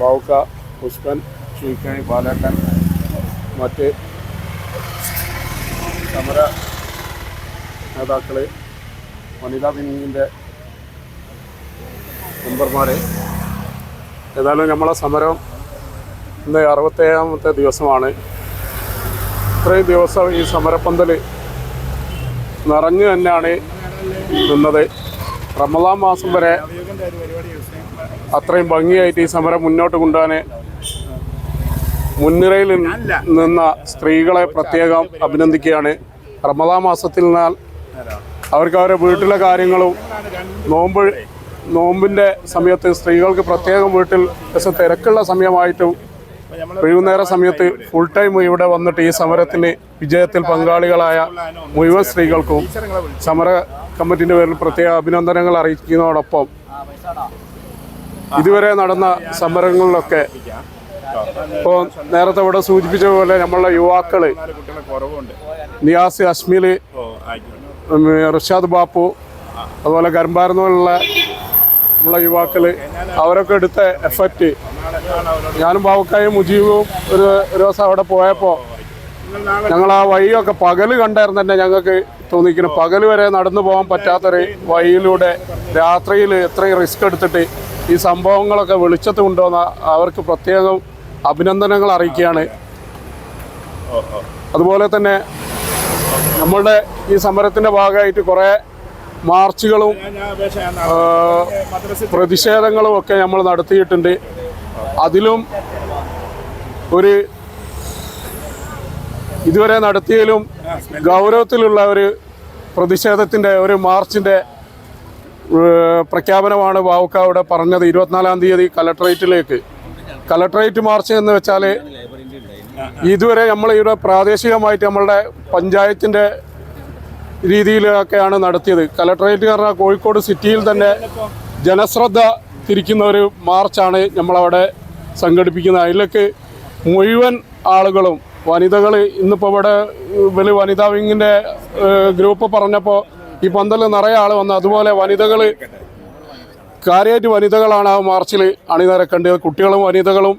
ബൗക്ക പുഷ്പൻ ഷീക്കായി ബാലേട്ടൻ മറ്റ് സമര നേതാക്കൾ വനിതാ വിനിങ്ങിന്റെ മെമ്പർമാരെ. ഏതായാലും നമ്മളെ സമരം ഇന്ന് അറുപത്തേഴാമത്തെ ദിവസമാണ്. ഇത്രയും ദിവസം ഈ സമരപ്പന്തൽ നിറഞ്ഞു തന്നെയാണ് നിന്നത്. റമദാൻ മാസം വരെ അത്രയും ഭംഗിയായിട്ട് ഈ സമരം മുന്നോട്ട് കൊണ്ടുപോകാൻ മുൻനിരയിൽ നിന്ന സ്ത്രീകളെ പ്രത്യേകം അഭിനന്ദിക്കുകയാണ്. റമദാ മാസത്തിൽ നിന്നാൽ അവർക്ക് അവരുടെ വീട്ടിലെ കാര്യങ്ങളും നോമ്പ് നോമ്പിന്റെ സമയത്ത് സ്ത്രീകൾക്ക് പ്രത്യേകം വീട്ടിൽ തിരക്കുള്ള സമയമായിട്ടും വൈകുന്നേര സമയത്ത് ഫുൾ ടൈം ഇവിടെ വന്നിട്ട് ഈ സമരത്തിന് വിജയത്തിൽ പങ്കാളികളായ മുഴുവൻ സ്ത്രീകൾക്കും സമര കമ്മിറ്റിന്റെ പേരിൽ പ്രത്യേക അഭിനന്ദനങ്ങൾ അറിയിക്കുന്നതോടൊപ്പം ഇതുവരെ നടന്ന സമരങ്ങളിലൊക്കെ ഇപ്പോൾ നേരത്തെ ഇവിടെ സൂചിപ്പിച്ച പോലെ നമ്മളുടെ യുവാക്കൾ നിയാസ് അഷ്മിൽ റിഷാദ് ബാപ്പു അതുപോലെ കരുമ്പാരുന്നുള്ള നമ്മളെ യുവാക്കൾ അവരൊക്കെ എടുത്ത എഫക്റ്റ് ഞാനും ബാബുക്കായും മുജീബും ഒരു ഒരു ദിവസം അവിടെ പോയപ്പോൾ ഞങ്ങൾ ആ വഴിയൊക്കെ പകൽ കണ്ടായിരുന്നു തന്നെ ഞങ്ങൾക്ക് തോന്നിക്കുന്നു പകൽ വരെ നടന്നു പോകാൻ പറ്റാത്തൊരു വഴിയിലൂടെ രാത്രിയിൽ എത്രയും റിസ്ക് എടുത്തിട്ട് ഈ സംഭവങ്ങളൊക്കെ വെളിച്ചത്ത് കൊണ്ടുവന്ന അവർക്ക് പ്രത്യേകം അഭിനന്ദനങ്ങൾ അറിയിക്കുകയാണ്. അതുപോലെ തന്നെ നമ്മളുടെ ഈ സമരത്തിന്റെ ഭാഗമായിട്ട് കുറേ മാർച്ചുകളും പ്രതിഷേധങ്ങളും ഒക്കെ നമ്മൾ നടത്തിയിട്ടുണ്ട്. അതിലും ഒരു ഇതുവരെ നടത്തിയതിലും ഗൗരവത്തിലുള്ള ഒരു പ്രതിഷേധത്തിന്റെ ഒരു മാർച്ചിന്റെ ഏഹ്, പ്രഖ്യാപനമാണ് ബാവുക്ക പറഞ്ഞത് ഇരുപത്തിനാലാം തീയതി കലക്ട്രേറ്റിലേക്ക്. കലക്ട്രേറ്റ് മാർച്ച് എന്ന് വെച്ചാൽ ഇതുവരെ നമ്മൾ ഇവിടെ പ്രാദേശികമായിട്ട് നമ്മളുടെ പഞ്ചായത്തിന്റെ രീതിയിലൊക്കെയാണ് നടത്തിയത്. കലക്ട്രേറ്റ് പറഞ്ഞാൽ കോഴിക്കോട് സിറ്റിയിൽ തന്നെ ജനശ്രദ്ധ തിരിക്കുന്ന ഒരു മാർച്ചാണ് നമ്മളവിടെ സംഘടിപ്പിക്കുന്നത്. അതിലേക്ക് മുഴുവൻ ആളുകളും വനിതകൾ ഇന്നിപ്പോൾ ഇവിടെ വലിയ വനിതാ വിങ്ങിന്റെ ഗ്രൂപ്പ് പറഞ്ഞപ്പോൾ ഈ പന്തലിൽ നിറയെ ആൾ വന്ന് അതുപോലെ വനിതകൾ കാര്യമായിട്ട് വനിതകളാണ് ആ മാർച്ചിൽ അണിനിരക്കേണ്ടത്. കുട്ടികളും വനിതകളും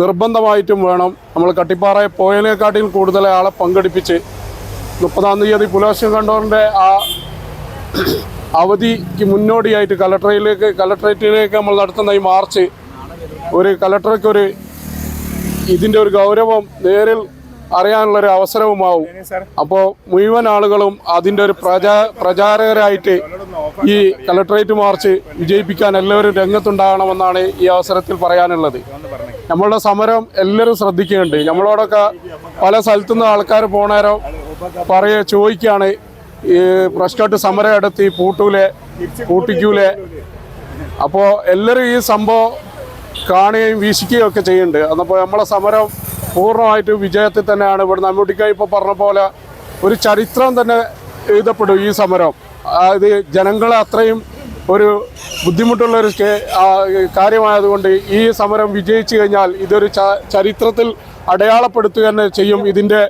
നിർബന്ധമായിട്ടും വേണം. നമ്മൾ കട്ടിപ്പാറയെ പോയതിനെക്കാട്ടിലും കൂടുതൽ ആളെ പങ്കെടുപ്പിച്ച് മുപ്പതാം തീയതി പുലർച്ചെ കണ്ടോറിന്റെ ആ അവധിക്ക് മുന്നോടിയായിട്ട് കലക്ടറയിലേക്ക് കലക്ടറേറ്റിലേക്ക് നമ്മൾ നടത്തുന്ന ഈ മാർച്ച് ഒരു കലക്ടർക്ക് ഒരു ഇതിന്റെ ഒരു ഗൗരവം നേരിൽ അറിയാനുള്ളൊരു അവസരവുമാവും. അപ്പോൾ മുഴുവൻ ആളുകളും അതിന്റെ ഒരു പ്രചാ പ്രചാരകരായിട്ട് ഈ കലക്ടറേറ്റ് മാർച്ച് വിജയിപ്പിക്കാൻ എല്ലാവരും രംഗത്തുണ്ടാകണമെന്നാണ് ഈ അവസരത്തിൽ പറയാനുള്ളത്. നമ്മളുടെ സമരം എല്ലാവരും ശ്രദ്ധിക്കുന്നുണ്ട്. നമ്മളോടൊക്കെ പല സ്ഥലത്തുനിന്ന് ആൾക്കാർ പോണേരം പറയ ചോദിക്കുകയാണ് ഈ പ്രശ്നമായിട്ട് സമരം എടുത്ത് പൂട്ടൂലെ പൂട്ടിക്കൂലെ. അപ്പോൾ എല്ലാവരും ഈ സംഭവം കാണുകയും വീശിക്കുകയും ഒക്കെ ചെയ്യുന്നുണ്ട്. അന്നപ്പോൾ നമ്മളെ സമരം പൂർണമായിട്ട് വിജയത്തിൽ തന്നെയാണ് ഇവിടെ നമ്മൂട്ടിക്ക ഇപ്പോൾ പറഞ്ഞ പോലെ ഒരു ചരിത്രം തന്നെ എഴുതപ്പെടും ഈ സമരം. അതായത് ജനങ്ങളെ അത്രയും ഒരു ബുദ്ധിമുട്ടുള്ള ഒരു കാര്യമായതുകൊണ്ട് ഈ സമരം വിജയിച്ചു കഴിഞ്ഞാൽ ഇതൊരു ചരിത്രത്തിൽ അടയാളപ്പെടുത്തുക തന്നെ ചെയ്യും ഇതിന്റെ